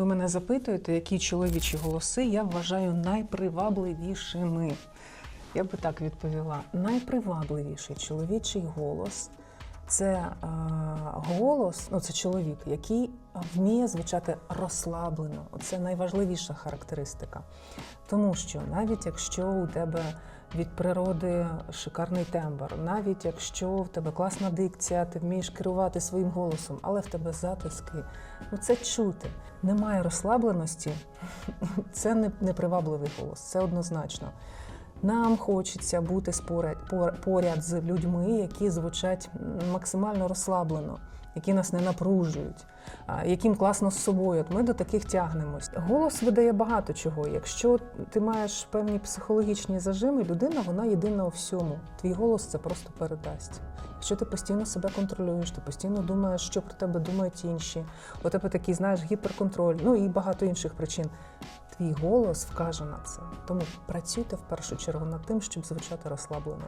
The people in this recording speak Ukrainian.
Ви мене запитуєте, які чоловічі голоси я вважаю найпривабливішими. Я би так відповіла: найпривабливіший чоловічий голос це е, голос, ну це чоловік, який вміє звучати розслаблено. Це найважливіша характеристика. Тому що навіть якщо у тебе від природи шикарний тембр, навіть якщо в тебе класна дикція, ти вмієш керувати своїм голосом, але в тебе затиски, ну це чути. Немає розслабленості, це не непривабливий голос, це однозначно. Нам хочеться бути поряд з людьми, які звучать максимально розслаблено, які нас не напружують, яким класно з собою. От ми до таких тягнемось. Голос видає багато чого. Якщо ти маєш певні психологічні зажими, людина вона єдина у всьому. Твій голос це просто передасть. Якщо ти постійно себе контролюєш, ти постійно думаєш, що про тебе думають інші, у тебе такий, знаєш, гіперконтроль, ну і багато інших причин. Твій голос вкаже на це. Тому працюйте в першу чергу над тим, щоб звучати розслаблено.